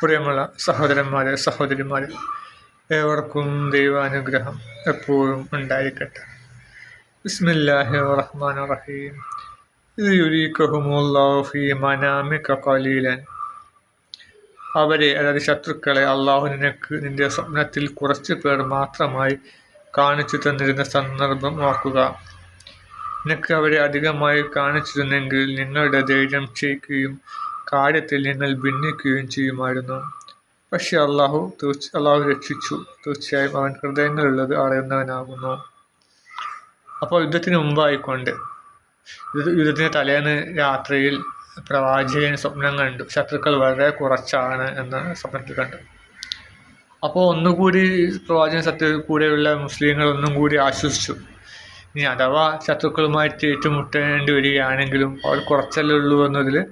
പ്രിയമുള്ള സഹോദരന്മാരെ സഹോദരിമാരെ ഏവർക്കും ദൈവാനുഗ്രഹം എപ്പോഴും ഉണ്ടായിരിക്കട്ടെ. ബിസ്മില്ലാഹി റഹ്മാൻ റഹീം. ഇത് അവരെ അതായത് ശത്രുക്കളെ അള്ളാഹു നിനക്ക് നിന്റെ സ്വപ്നത്തിൽ കുറച്ച് പേർ മാത്രമായി കാണിച്ചു തന്നിരുന്ന സന്ദർഭം ഓർക്കുക. നിനക്ക് അവരെ അധികമായി കാണിച്ചിരുന്നെങ്കിൽ നിങ്ങളുടെ ധൈര്യം ക്ഷയിക്കുകയും കാര്യത്തിൽ നിങ്ങൾ ഭിന്നിക്കുകയും ചെയ്യുമായിരുന്നു. പക്ഷെ അള്ളാഹു തീർച്ച അള്ളാഹു രക്ഷിച്ചു. തീർച്ചയായും അവൻ ഹൃദയങ്ങളുള്ളത് അറിയുന്നവനാകുന്നു. അപ്പോൾ യുദ്ധത്തിന് മുമ്പായിക്കൊണ്ട് യുദ്ധ യുദ്ധത്തിന് തലേന്ന് രാത്രിയിൽ പ്രവാചകൻ സ്വപ്നം കണ്ടു. ശത്രുക്കൾ വളരെ കുറച്ചാണ് എന്ന് സ്വപ്നത്തിൽ കണ്ടു. അപ്പോൾ ഒന്നുകൂടി പ്രവാചകൻ സത്യ കൂടെയുള്ള മുസ്ലിങ്ങൾ ഒന്നും കൂടി ആശ്വസിച്ചു. ഇനി അഥവാ ശത്രുക്കളുമായിട്ട് ഏറ്റുമുട്ടേണ്ടി വരികയാണെങ്കിലും അവർ കുറച്ചല്ലേ ഉള്ളൂ എന്നതിൽ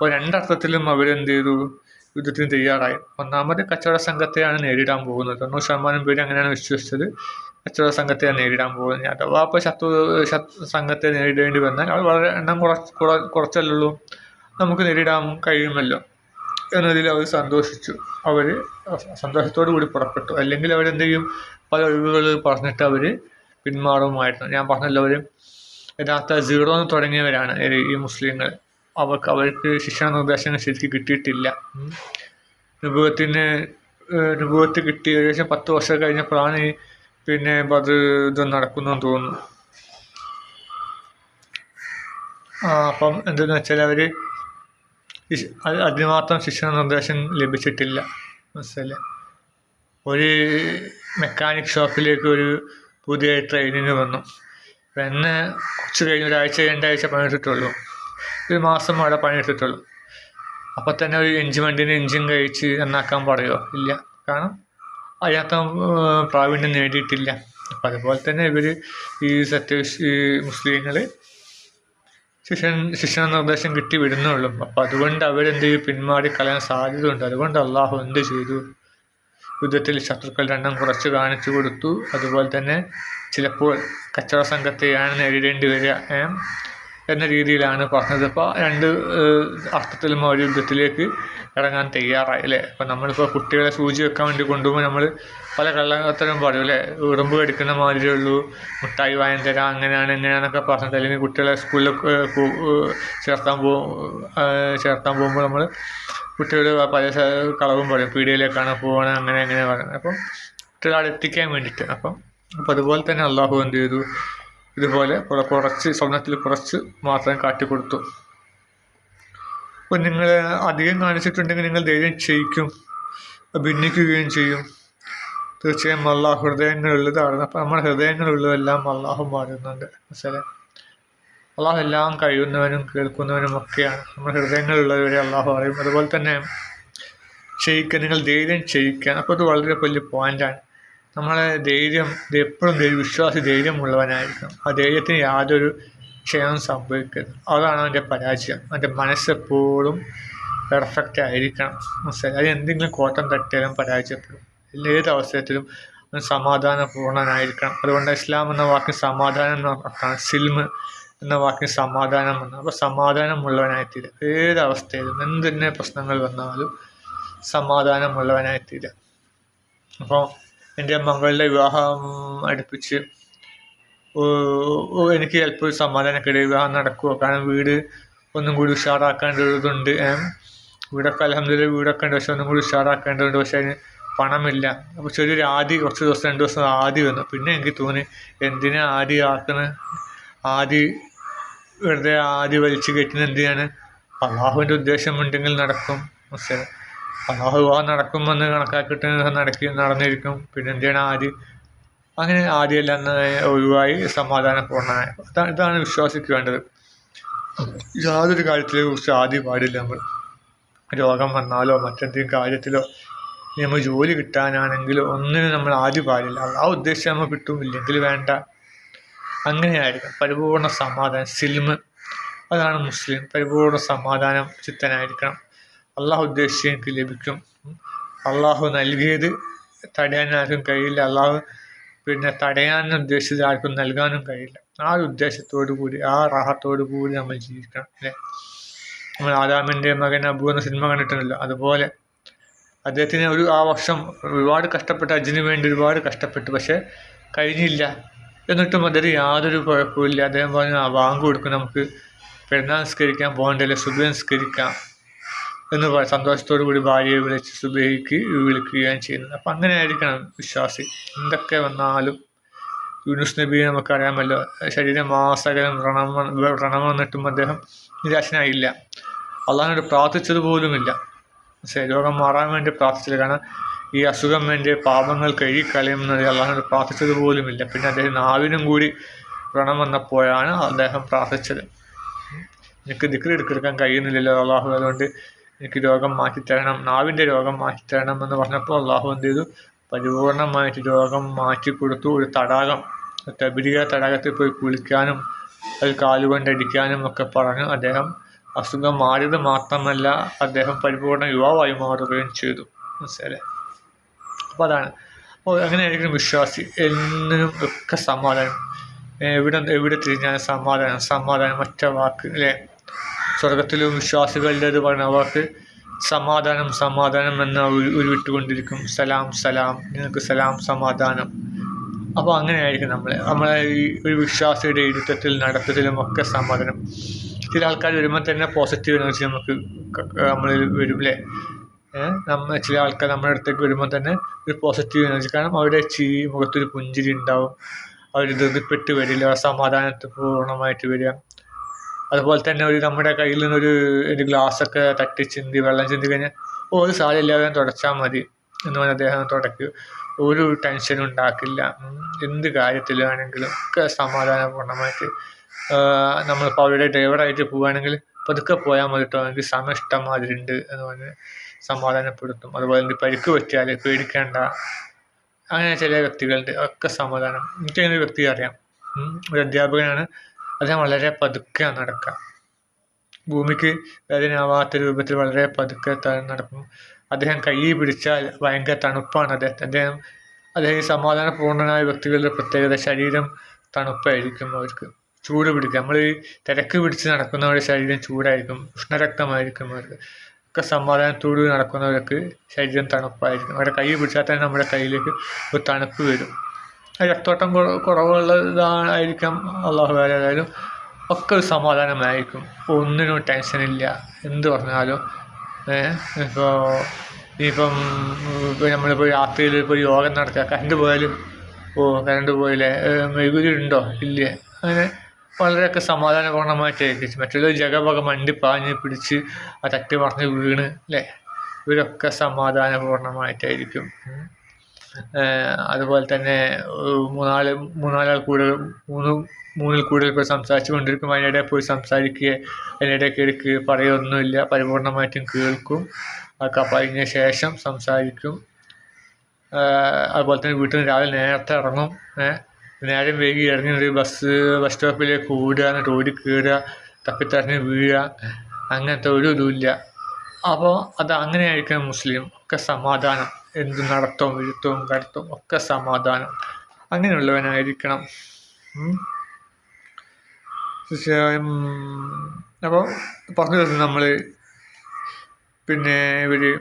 അപ്പോൾ രണ്ടർത്ഥത്തിലും അവരെന്ത് ചെയ്തു യുദ്ധത്തിന് തയ്യാറായി. ഒന്നാമത് കച്ചവട സംഘത്തെയാണ് നേരിടാൻ പോകുന്നത്. തൊണ്ണൂറ് ശതമാനം പേര് അങ്ങനെയാണ് വിശ്വസിച്ചത്. കച്ചവട സംഘത്തെയാണ് നേരിടാൻ പോകുന്നത്. അഥവാ അപ്പോൾ ശത്രു സംഘത്തെ നേരിടേണ്ടി വന്നാൽ അവർ വളരെ എണ്ണം കുറച്ച് കുറ- കുറച്ചല്ലേ ഉള്ളൂ നമുക്ക് നേരിടാൻ കഴിയുമല്ലോ എന്നതിൽ അവർ സന്തോഷിച്ചു. അവർ സന്തോഷത്തോടു കൂടി പുറപ്പെട്ടു. അല്ലെങ്കിൽ അവരെന്ത് ചെയ്യും പല ഒഴിവുകൾ പറഞ്ഞിട്ട് അവർ പിന്മാറുമായിരുന്നു. ഞാൻ പറഞ്ഞല്ലോ അവർ യഥാർത്ഥ സീറോ എന്ന് തുടങ്ങിയവരാണ് ഈ മുസ്ലിങ്ങൾ. അവർക്ക് അവർക്ക് ശിക്ഷണ നിർദ്ദേശങ്ങൾ ശരിക്കും കിട്ടിയിട്ടില്ല. നുബുവത്തിന് കിട്ടിയ കിട്ടി ഏകദേശം പത്ത് വർഷം കഴിഞ്ഞപ്പോഴാണ് ഈ പിന്നെ അത് ഇത് നടക്കുന്നതെന്ന് തോന്നുന്നു. ആ അപ്പം എന്തെന്ന് വെച്ചാൽ അവർ അതിനുമാത്രം ശിക്ഷണ നിർദ്ദേശം ലഭിച്ചിട്ടില്ല. മനസ്സിലെ ഒരു മെക്കാനിക് ഷോപ്പിലേക്ക് ഒരു പുതിയ ട്രെയിനിങ് വന്നു. അപ്പം എന്നെ കുറച്ച് കഴിഞ്ഞ് ഒരാഴ്ച രണ്ടാഴ്ച പണിയെടുത്തിട്ടുള്ളൂ. ഒരു മാസം അവിടെ പണിയെടുത്തിട്ടുള്ളൂ. അപ്പോൾ തന്നെ ഒരു എഞ്ചിൻ വണ്ടീന്റെ എഞ്ചിൻ കഴിച്ച് നന്നാക്കാൻ പറയുമോ ഇല്ല. കാരണം അതിനകത്ത് പ്രാവീണ്യം നേടിയിട്ടില്ല. അപ്പം അതുപോലെ തന്നെ ഇവർ ഈ സത്യ ഈ മുസ്ലിങ്ങൾ ശിക്ഷ ശിക്ഷണ നിർദ്ദേശം കിട്ടി വിടുന്നുള്ളൂ. അപ്പം അതുകൊണ്ട് അവരെന്ത് പിന്മാറി കളയാൻ സാധ്യതയുണ്ട്. അതുകൊണ്ട് അള്ളാഹു എന്ത് ചെയ്തു? യുദ്ധത്തിൽ ശത്രുക്കളുടെ എണ്ണം കുറച്ച് കാണിച്ചു കൊടുത്തു. അതുപോലെ തന്നെ ചിലപ്പോൾ കച്ചവട സംഘത്തെയാണ് നേരിടേണ്ടി വരിക? എന്ന രീതിയിലാണ് പറഞ്ഞത്. അപ്പോൾ രണ്ട് അർത്ഥത്തിലും ഒരു യുദ്ധത്തിലേക്ക് ഇറങ്ങാൻ തയ്യാറായി അല്ലേ? അപ്പോൾ നമ്മളിപ്പോൾ കുട്ടികളെ സൂചി വെക്കാൻ വേണ്ടി കൊണ്ടുപോകുമ്പോൾ നമ്മൾ പല കള്ളത്തരം പറയും അല്ലേ? ഉറുമ്പ് കടിക്കുന്ന മാതിരിയേ ഉള്ളൂ മുട്ടായി വാങ്ങി തരാം അങ്ങനെയാണ് ഇങ്ങനെയാണെന്നൊക്കെ പറഞ്ഞിട്ട് അല്ലെങ്കിൽ കുട്ടികളെ പോ- ചേർത്താൻ പോകും ചേർത്താൻ പോകുമ്പോൾ നമ്മൾ കുട്ടികൾ പല കളവും പറയും പീടികയിലേക്കാണ് പോകണത് അങ്ങനെ അങ്ങനെ പറയുന്നത് അപ്പം കുട്ടികളെ എത്തിക്കാൻ വേണ്ടിയിട്ട്. അപ്പം അപ്പം അതുപോലെ തന്നെ അള്ളാഹു എന്ത് ചെയ്തു? ഇതുപോലെ കുറെ- കുറച്ച് സ്വർണത്തിൽ കുറച്ച് മാത്രം കാട്ടിക്കൊടുത്തു. അപ്പം നിങ്ങൾ അധികം കാണിച്ചിട്ടുണ്ടെങ്കിൽ നിങ്ങൾ ധൈര്യം ക്ഷയിക്കും ഭിന്നിക്കുകയും ചെയ്യും. തീർച്ചയായും അള്ളാഹു ഹൃദയങ്ങളുള്ളതാണ്. അപ്പം നമ്മുടെ ഹൃദയങ്ങളുള്ളതെല്ലാം അള്ളാഹു മാറുന്നുണ്ട് മനസ്സിലെ അള്ളാഹു എല്ലാം കഴിയുന്നവനും കേൾക്കുന്നവനും ഒക്കെയാണ്. നമ്മുടെ ഹൃദയങ്ങളുള്ളവരെ അള്ളാഹു അറിയും. അതുപോലെ തന്നെ ക്ഷയിക്കുക നിങ്ങൾ ധൈര്യം ക്ഷയിക്കുക അപ്പോൾ അത് വളരെ വലിയ പോയിന്റാണ് നമ്മളെ ധൈര്യം എപ്പോഴും വിശ്വാസി ധൈര്യമുള്ളവനായിരിക്കണം. ആ ധൈര്യത്തിന് യാതൊരു ക്ഷയവും സംഭവിക്കരുത്. അതാണ് അവന്റെ പരാജയം. അവന്റെ മനസ്സെപ്പോഴും പെർഫെക്റ്റ് ആയിരിക്കണം. മനസ്സിലായി? അത് എന്തെങ്കിലും കോട്ടം തട്ടിയാലും പരാജയപ്പെടും. ഏത് അവസരത്തിലും അവൻ സമാധാനപൂർണനായിരിക്കണം അതുകൊണ്ട് ഇസ്ലാം എന്ന വാക്കിന് സമാധാനം എന്ന അർത്ഥമാണ് സിൽമ് എന്ന വാക്കിന് സമാധാനം എന്ന് അപ്പോൾ സമാധാനമുള്ളവനായിത്തീരുക ഏത് അവസ്ഥയിലും എന്ത് തന്നെ പ്രശ്നങ്ങൾ വന്നാലും സമാധാനമുള്ളവനായിത്തീരുക അപ്പോൾ എന്റെ മകളുടെ വിവാഹം അടുപ്പിച്ച് എനിക്ക് ചിലപ്പോൾ ഒരു വിവാഹം നടക്കുമോ കാരണം വീട് ഒന്നും കൂടി ഉഷാറാക്കേണ്ടതുണ്ട്? വീടൊക്കെ അലഹമ്മദില്ല വീടൊക്കെ ഉണ്ട്. പക്ഷെ ഒന്നും കൂടി ഉഷാറാക്കേണ്ടതുണ്ട്. പക്ഷെ അതിന് പണമില്ല. അപ്പോൾ ചെറിയൊരു ആദി കുറച്ച് ദിവസം രണ്ട് ദിവസം ആദി വന്നു. പിന്നെ എനിക്ക് തോന്നി എന്തിനാ ആദി ആക്കണ? ആദി വെറുതെ ആദി വലിച്ചു കെട്ടിന് എന്തിനാണ്? അള്ളാഹുവിന്റെ ഉദ്ദേശമുണ്ടെങ്കിൽ നടക്കും. അള്ളാഹു വിവാഹം നടക്കുമെന്ന് കണക്കാക്കിയിട്ട് നടക്കി നടന്നിരിക്കും. പിന്നെ എന്തിനാണ് ആദി അങ്ങനെ ആദ്യമെല്ലാം ഒഴിവായി സമാധാനപൂർണമായ ഇതാണ് വിശ്വാസിക്ക് വേണ്ടത്. യാതൊരു കാര്യത്തിലെ കുറിച്ച് ആദ്യം പാടില്ല നമ്മൾ. രോഗം വന്നാലോ മറ്റെന്തെങ്കിലും കാര്യത്തിലോ നമ്മൾ ജോലി കിട്ടാനാണെങ്കിലോ ഒന്നിനും നമ്മൾ ആദ്യം പാടില്ല. ആ ഉദ്ദേശം നമ്മൾ കിട്ടും ഇല്ലെങ്കിൽ വേണ്ട. അങ്ങനെയായിരിക്കും. പരിപൂർണ സമാധാനം സിൽമ്. അതാണ് മുസ്ലിം. പരിപൂർണ സമാധാനം ചിത്തനായിരിക്കണം. അള്ളാഹു ഉദ്ദേശിച്ച് എനിക്ക് ലഭിക്കും അള്ളാഹു നൽകിയത് തടയാൻ ആർക്കും കഴിയില്ല. അള്ളാഹു പിന്നെ തടയാൻ ഉദ്ദേശിച്ചത് ആർക്കും നൽകാനും കഴിയില്ല. ആ ഒരു ഉദ്ദേശത്തോടു കൂടി ആ റാഹത്തോടു കൂടി നമ്മൾ ജീവിക്കണം. അല്ലേ നമ്മൾ ആദാമിന്റെ മകൻ അബു എന്ന സിനിമ കണ്ടിട്ടുണ്ടല്ലോ. അതുപോലെ അദ്ദേഹത്തിന് ഒരു ആ വർഷം ഒരുപാട് കഷ്ടപ്പെട്ട് അജിന് വേണ്ടി ഒരുപാട് കഷ്ടപ്പെട്ടു. പക്ഷേ കഴിഞ്ഞില്ല. എന്നിട്ടും അദ്ദേഹം യാതൊരു കുഴപ്പമില്ല അദ്ദേഹം പറഞ്ഞു ആ വാങ്ക് കൊടുക്കും. നമുക്ക് പെരുന്നാൾ നിസ്കരിക്കാൻ പോകണ്ടല്ലേ? സുഖം നിസ്കരിക്കാം. എന്ന് സന്തോഷത്തോടു കൂടി ഭാര്യയെ വിളിച്ച് സുബേഹിക്ക് വിളിക്കുകയും ചെയ്യുന്നത്. അപ്പം അങ്ങനെ ആയിരിക്കണം വിശ്വാസി. എന്തൊക്കെ വന്നാലും യൂനുസ് നബിയെ നമുക്കറിയാമല്ലോ ശരീരമാസകലം വ്രണം വന്ന് വ്രണം വന്നിട്ടും അദ്ദേഹം നിരാശനായില്ല. അള്ളാഹിനോട് പ്രാർത്ഥിച്ചത് പോലുമില്ല. രോഗം മാറാൻ വേണ്ടി പ്രാർത്ഥിച്ചത് കാരണം ഈ അസുഖം എന്റെ പാപങ്ങൾ കഴുകിക്കളയുമെന്നത് അള്ളാഹിനോട് പ്രാർത്ഥിച്ചത് പോലുമില്ല. പിന്നെ അദ്ദേഹം നാവിനും കൂടി വ്രണം വന്നപ്പോഴാണ് അദ്ദേഹം പ്രാർത്ഥിച്ചത്. എനിക്ക് ദിക്ർ എടുക്കാൻ കഴിയുന്നില്ലല്ലോ അള്ളാഹു അതുകൊണ്ട് എനിക്ക് രോഗം മാറ്റിത്തരണം നാവിന്റെ രോഗം മാറ്റിത്തരണം എന്ന് പറഞ്ഞപ്പോൾ അള്ളാഹു എന്ത് ചെയ്തു? പരിപൂർണമായിട്ട് രോഗം മാറ്റി കൊടുത്തു ഒരു തടാകം തബിരിക തടാകത്തിൽ പോയി കുളിക്കാനും അത് കാലുകൊണ്ടടിക്കാനും ഒക്കെ പറഞ്ഞു. അദ്ദേഹം അസുഖം മാറിയത് മാത്രമല്ല അദ്ദേഹം പരിപൂർണ യുവാവായി മാറുകയും ചെയ്തു. മനസ്സിലായി അപ്പോൾ അതാണ്. അപ്പോൾ അങ്ങനെയായിരിക്കും വിശ്വാസി. എന്നും ഒക്കെ സമാധാനം. എവിടെ എവിടെ തിരിഞ്ഞാലും സമാധാനം. സമാധാനം ഒറ്റ വാക്ക് അല്ലേ? സ്വർഗത്തിലും ഒരു പറഞ്ഞ അവർക്ക് സമാധാനം സമാധാനം എന്ന് ഉരു- ഉരുവിട്ടുകൊണ്ടിരിക്കും സലാം സലാം. നിങ്ങൾക്ക് സലാം സമാധാനം. അപ്പോൾ അങ്ങനെയായിരിക്കും നമ്മൾ നമ്മളെ ഈ ഒരു വിശ്വാസിയുടെ ഇരുത്തത്തിൽ നടത്തത്തിലും ഒക്കെ സമാധാനം. ചില ആൾക്കാർ വരുമ്പോൾ തന്നെ പോസിറ്റീവ് എനർജി നമുക്ക് നമ്മൾ വരും അല്ലേ നമ്മൾ ചില ആൾക്കാർ നമ്മുടെ അടുത്തേക്ക് വരുമ്പോൾ തന്നെ ഒരു പോസിറ്റീവ് എനർജി കാരണം അവരുടെ ചീ മുഖത്തൊരു പുഞ്ചിരി ഉണ്ടാവും. അവർ ധൃതിപ്പെട്ട് വരില്ല. സമാധാനത്തിൽ പൂർണമായിട്ട് വരിക. അതുപോലെ തന്നെ ഒരു നമ്മുടെ കയ്യിൽ നിന്നൊരു ഒരു ഗ്ലാസ്സൊക്കെ തട്ടി ചിന്തി വെള്ളം ചിന്തി കഴിഞ്ഞാൽ ഓ ഒരു സാധനം എല്ലാവരും തുടച്ചാൽ മതി എന്ന് പറഞ്ഞ് അദ്ദേഹം തുടക്കി ഒരു ടെൻഷനും ഉണ്ടാക്കില്ല. എന്ത് കാര്യത്തിലാണെങ്കിലും ഒക്കെ സമാധാനപൂർണമായിട്ട് നമ്മളിപ്പോൾ അവരുടെ ഡ്രൈവറായിട്ട് പോവുകയാണെങ്കിൽ പതുക്കെ പോയാൽ മതി കേട്ടോ. എനിക്ക് സമയം ഇഷ്ടമാതിരി ഉണ്ട് എന്ന് പറഞ്ഞ് സമാധാനപ്പെടുത്തും. അതുപോലെ തന്നെ പരിക്ക് പറ്റിയാൽ പേടിക്കേണ്ട. അങ്ങനെ ചില വ്യക്തികളുണ്ട്. ഒക്കെ സമാധാനം. എനിക്കങ്ങനെ ഒരു വ്യക്തിയെ അറിയാം. ഒരു അധ്യാപകനാണ് അദ്ദേഹം വളരെ പതുക്കെ നടക്കുക ഭൂമിക്ക് വേദനയാവാത്ത രൂപത്തിൽ വളരെ പതുക്കെ നടക്കും. അദ്ദേഹം കൈ പിടിച്ചാൽ ഭയങ്കര തണുപ്പാണ് അദ്ദേഹം. അദ്ദേഹം അദ്ദേഹം ഈ സമാധാനപൂർണനായ വ്യക്തികളുടെ പ്രത്യേകത ശരീരം തണുപ്പായിരിക്കും അവർക്ക്. ചൂട് പിടിക്കുക. നമ്മൾ ഈ തിരക്ക് പിടിച്ച് നടക്കുന്നവരുടെ ശരീരം ചൂടായിരിക്കും. ഉഷ്ണരക്തമായിരിക്കും അവർക്ക്. ഒക്കെ സമാധാനത്തോട് നടക്കുന്നവർക്ക് ശരീരം തണുപ്പായിരിക്കും. അവരുടെ കൈ പിടിച്ചാൽ തന്നെ നമ്മുടെ കയ്യിലേക്ക് ഒരു തണുപ്പ് വരും. രക്തോട്ടം കുറ- കുറവുള്ളതായിരിക്കാം അള്ളാഹു ഏതായാലും ഒക്കെ ഒരു സമാധാനമായിരിക്കും. ഒന്നിനും ടെൻഷനില്ല എന്ത് പറഞ്ഞാലും. ഇപ്പോൾ ഇപ്പം നമ്മളിപ്പോൾ രാത്രിയിൽ ഇപ്പോൾ യോഗം നടക്കുക. കറണ്ട് പോയാലും ഓ കറണ്ട് പോയില്ലേ? മെഴുകുതിരി ഉണ്ടോ ഇല്ലേ? അങ്ങനെ വളരെയൊക്കെ സമാധാനപൂർണമായിട്ട് മറ്റുള്ള ജഗപക മണ്ടി പാഞ്ഞ് പിടിച്ച് ആ തട്ടി മറിഞ്ഞ് വീണ് അല്ലേ ഇവരൊക്കെ സമാധാനപൂർണമായിട്ടായിരിക്കും അതുപോലെ തന്നെ മൂന്നാൽ മൂന്നാലാൾ കൂടുതൽ മൂന്ന് മൂന്നിൽ കൂടുതൽ പേർ സംസാരിച്ചു കൊണ്ടിരിക്കും. അതിനിടെ പോയി സംസാരിക്കുക. അതിനിടെ കേൾക്ക് പറയുകയൊന്നുമില്ല പരിപൂർണമായിട്ടും കേൾക്കും. അതൊക്കെ പറഞ്ഞ ശേഷം സംസാരിക്കും. അതുപോലെ തന്നെ വീട്ടിൽ നിന്ന് രാവിലെ നേരത്തെ ഇറങ്ങും. നേരം വൈകി ഇറങ്ങി ഒരു ബസ് ബസ് സ്റ്റോപ്പിലേക്ക് ഓടുക. എന്നിട്ട് ഓടി കയറുക. തപ്പിത്തറിഞ്ഞ് വീഴുക. അങ്ങനത്തെ ഒരു ഇതുമില്ല. അപ്പോൾ അത് അങ്ങനെയായിരിക്കണം മുസ്ലിം. ഒക്കെ സമാധാനം. എന്ത് നടത്തവും എഴുത്തവും കടത്തവും ഒക്കെ സമാധാനം. അങ്ങനെയുള്ളവനായിരിക്കണം. അപ്പോൾ പറഞ്ഞു തരുന്നത് നമ്മൾ പിന്നെ ഇവർ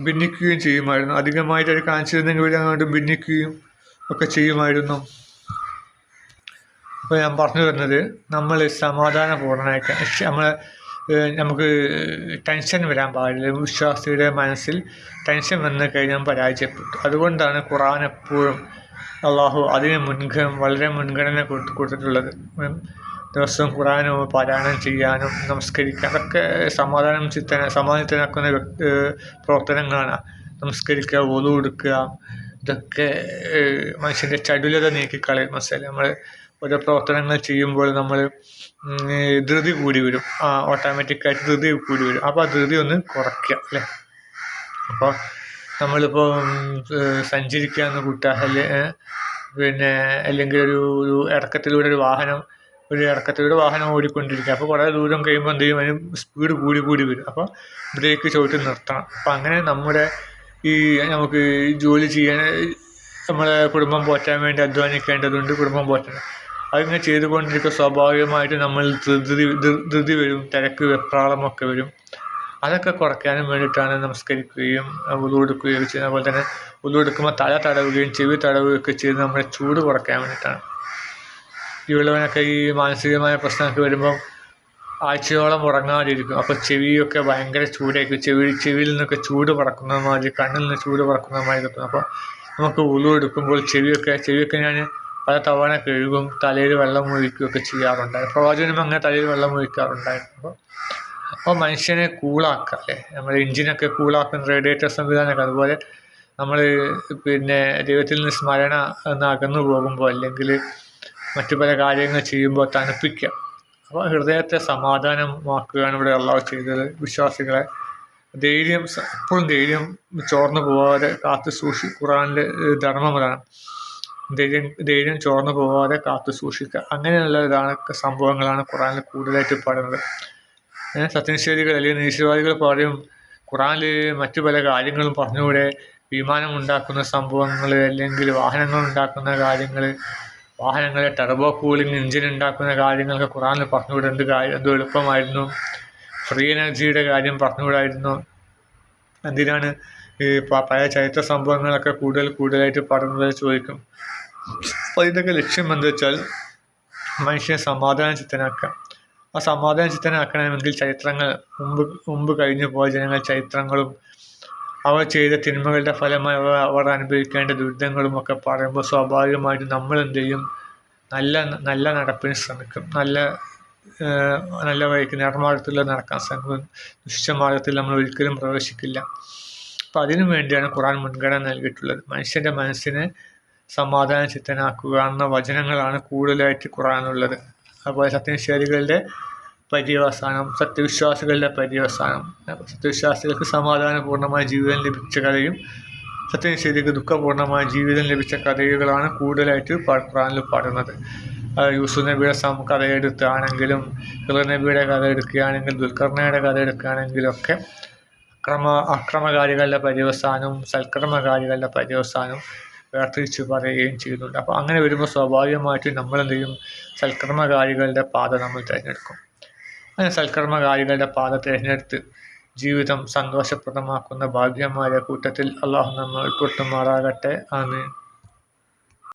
ഭിന്നിക്കുകയും ചെയ്യുമായിരുന്നു. അധികമായിട്ട് അവർ കാണിച്ചിരുന്നെങ്കിൽ ഇവർ അങ്ങോട്ട് ഭിന്നിക്കുകയും ഒക്കെ ചെയ്യുമായിരുന്നു. അപ്പോൾ ഞാൻ പറഞ്ഞു വരുന്നത് നമ്മൾ സമാധാനപൂർണമായിട്ട് നമ്മൾ നമുക്ക് ടെൻഷൻ വരാൻ പാടില്ല. വിശ്വാസിയുടെ മനസ്സിൽ ടെൻഷൻ വന്നു കഴിഞ്ഞാൽ പരാജയപ്പെട്ടു. അതുകൊണ്ടാണ് ഖുറാൻ എപ്പോഴും അള്ളാഹു അതിന് മുൻഗണന വളരെ മുൻഗണന കൊടുത്ത് കൊടുത്തിട്ടുള്ളത്. ദിവസവും ഖുറാനും പാരായണം ചെയ്യാനും നമസ്കരിക്കാനും അതൊക്കെ സമാധാനം ചിത്തന സമാധാനത്തിനാക്കുന്ന പ്രവർത്തനങ്ങളാണ്. നമസ്കരിക്കുക ഒതു കൊടുക്കുക ഇതൊക്കെ മനുഷ്യന്റെ ചടുലത നീക്കിക്കളയും. മനസ്സിലായി നമ്മൾ ഓരോ പ്രവർത്തനങ്ങൾ ചെയ്യുമ്പോൾ നമ്മൾ ധൃതി കൂടി വരും. ഓട്ടോമാറ്റിക്കായിട്ട് ധൃതി കൂടി വരും. അപ്പോൾ ആ ധൃതി ഒന്ന് കുറയ്ക്കുക അല്ലേ? അപ്പോൾ നമ്മളിപ്പോൾ സഞ്ചരിക്കുക എന്ന് കൂട്ടുക അല്ലെ പിന്നെ അല്ലെങ്കിൽ ഒരു ഒരു ഇറക്കത്തിലൂടെ ഒരു വാഹനം ഒരു ഇറക്കത്തിലൂടെ വാഹനം ഓടിക്കൊണ്ടിരിക്കുക. അപ്പോൾ കുറേ ദൂരം കഴിയുമ്പോൾ എന്ത് ചെയ്യും? അതിന് സ്പീഡ് കൂടി കൂടി വരും. അപ്പോൾ ബ്രേക്ക് ചവിട്ടി നിർത്തണം. അപ്പോൾ അങ്ങനെ നമ്മുടെ ഈ നമുക്ക് ജോലി ചെയ്യാൻ നമ്മളെ കുടുംബം പോറ്റാൻ വേണ്ടി അധ്വാനിക്കേണ്ടതുണ്ട് കുടുംബം പോറ്റണം അതിങ്ങനെ ചെയ്തുകൊണ്ടിരിക്കുക സ്വാഭാവികമായിട്ട് നമ്മൾ ധൃതി ധൃതി വരും തിരക്ക് വെപ്രാളമൊക്കെ വരും. അതൊക്കെ കുറയ്ക്കാനും വേണ്ടിയിട്ടാണ് നമസ്കരിക്കുകയും ഉളുവെടുക്കുകയും ചെയ്യുന്നത്. അതുപോലെ തന്നെ ഉള്ളുകൊടുക്കുമ്പോൾ തല തടവുകയും ചെവി തടവുകയൊക്കെ ചെയ്ത് നമ്മുടെ ചൂട് കുറയ്ക്കാൻ വേണ്ടിയിട്ടാണ്. ഈ ഉള്ളവനൊക്കെ ഈ മാനസികമായ പ്രശ്നമൊക്കെ വരുമ്പം ആഴ്ചയോളം ഉറങ്ങാതിരിക്കും. അപ്പോൾ ചെവിയൊക്കെ ഭയങ്കര ചൂടായിരിക്കും. ചെവി ചെവിയിൽ നിന്നൊക്കെ ചൂട് പറക്കുന്ന മാതിരി കണ്ണിൽ നിന്ന് ചൂട് പറക്കുന്ന കിട്ടും. അപ്പോൾ നമുക്ക് ഉളു എടുക്കുമ്പോൾ ചെവിയൊക്കെ ചെവിയൊക്കെ ഞാൻ പല തവണ കഴുകും തലയിൽ വെള്ളം ഒഴിക്കുകയൊക്കെ ചെയ്യാറുണ്ടായിരുന്നു. പ്രവാചകനും അങ്ങനെ തലയിൽ വെള്ളം ഒഴിക്കാറുണ്ടായിരുന്നു. അപ്പോൾ മനുഷ്യനെ കൂളാക്കുക അല്ലേ? നമ്മൾ എഞ്ചിനൊക്കെ കൂളാക്കുന്ന റേഡിയേറ്റർ സംവിധാനമൊക്കെ അതുപോലെ നമ്മൾ പിന്നെ ദൈവത്തിൽ നിന്ന് സ്മരണ എന്ന് അകന്നു പോകുമ്പോൾ അല്ലെങ്കിൽ മറ്റു പല കാര്യങ്ങൾ ചെയ്യുമ്പോൾ തണുപ്പിക്കുക. അപ്പോൾ ഹൃദയത്തെ സമാധാനമാക്കുകയാണ് ഇവിടെ അള്ളാഹു ചെയ്തത്. വിശ്വാസികളെ ധൈര്യം എപ്പോഴും ധൈര്യം ചോർന്നു പോകാതെ കാത്തു സൂക്ഷി ഖുറാനിലെ ധർമ്മം അതാണ്. ധൈര്യം ധൈര്യം ചോർന്നു പോകാതെ കാത്തു സൂക്ഷിക്കുക. അങ്ങനെയുള്ള ഇതാണ് സംഭവങ്ങളാണ് ഖുറാനിൽ കൂടുതലായിട്ട് പറയുന്നത് സത്യനിഷേധികൾ അല്ലെങ്കിൽ നിരീശ്വരവാദികൾ പറയും ഖുറാനിൽ മറ്റു പല കാര്യങ്ങളും പറഞ്ഞുകൂടെ. വിമാനം ഉണ്ടാക്കുന്ന സംഭവങ്ങൾ അല്ലെങ്കിൽ വാഹനങ്ങൾ ഉണ്ടാക്കുന്ന കാര്യങ്ങൾ വാഹനങ്ങളെ ടർബോ കൂളിംഗ് എഞ്ചിൻ ഉണ്ടാക്കുന്ന കാര്യങ്ങളൊക്കെ ഖുറാനിൽ പറഞ്ഞുകൂടെ. എന്ത് കാര്യം എന്തോ എളുപ്പമായിരുന്നു. ഫ്രീ എനർജിയുടെ കാര്യം പറഞ്ഞുകൂടായിരുന്നു. എന്തിനാണ് ഈ പഴയ ചരിത്ര സംഭവങ്ങളൊക്കെ കൂടുതൽ കൂടുതലായിട്ട് പറയുന്നത് ചോദിക്കും. അപ്പോൾ ഇതിന്റെയൊക്കെ ലക്ഷ്യം എന്താ വെച്ചാൽ മനുഷ്യനെ സമാധാന ചിത്തനാക്കുക. ആ സമാധാന ചിത്തനാക്കണമെങ്കിൽ ചരിത്രങ്ങൾ മുമ്പ് മുമ്പ് കഴിഞ്ഞു പോയ ജനങ്ങൾ ചരിത്രങ്ങളും അവർ ചെയ്ത തിന്മകളുടെ ഫലമായി അവർ അവർ അനുഭവിക്കേണ്ട ദുരിതങ്ങളും ഒക്കെ പറയുമ്പോൾ സ്വാഭാവികമായിട്ടും നമ്മൾ എന്ത് ചെയ്യും? നല്ല നല്ല നടപ്പിന് ശ്രമിക്കും. നല്ല നല്ല വഴിക്ക് നേർമാർഗത്തിൽ നടക്കാൻ ശ്രമിക്കും. ദുഷ്ടമാർഗത്തിൽ നമ്മൾ ഒരിക്കലും പ്രവേശിക്കില്ല. അപ്പം അതിനു വേണ്ടിയാണ് ഖുറാൻ മുൻഗണന നൽകിയിട്ടുള്ളത്. മനുഷ്യന്റെ മനസ്സിനെ സമാധാന ചിത്തനാക്കുക എന്ന വചനങ്ങളാണ് കൂടുതലായിട്ട് ഖുറാനുള്ളത് അതുപോലെ സത്യനിഷേധികളുടെ പര്യവസാനം സത്യവിശ്വാസികളുടെ പര്യവസാനം. സത്യവിശ്വാസികൾക്ക് സമാധാനപൂർണമായ ജീവിതം ലഭിച്ച കഥയും സത്യനിഷേധിക്ക് ദുഃഖപൂർണമായ ജീവിതം ലഭിച്ച കഥകളാണ് കൂടുതലായിട്ട് ഖുറാനിൽ പാടുന്നത്. യൂസു നബിയുടെ സം കഥ എടുക്കുകയാണെങ്കിലും ഹിറ നബിയുടെ കഥ എടുക്കുകയാണെങ്കിൽ ദുൽഖർണയുടെ കഥ എടുക്കുകയാണെങ്കിലും ഒക്കെ അക്രമ അക്രമകാരികളുടെ പര്യവസാനവും സൽക്രമകാരികളുടെ പര്യവസാനവും വേർതിരിച്ച് പറയുകയും ചെയ്യുന്നുണ്ട്. അപ്പോൾ അങ്ങനെ വരുമ്പോൾ സ്വാഭാവികമായിട്ടും നമ്മൾ എന്ത് ചെയ്യും സൽക്കർമ്മകാരികളുടെ പാത നമ്മൾ തിരഞ്ഞെടുക്കും. അങ്ങനെ സൽക്കർമ്മകാരികളുടെ പാത തിരഞ്ഞെടുത്ത് ജീവിതം സന്തോഷപ്രദമാക്കുന്ന ഭാഗ്യന്മാരുടെ കൂട്ടത്തിൽ അള്ളാഹു നമ്മൾ ഉൾപ്പെടുത്തുമാറാകട്ടെ. ആമീൻ.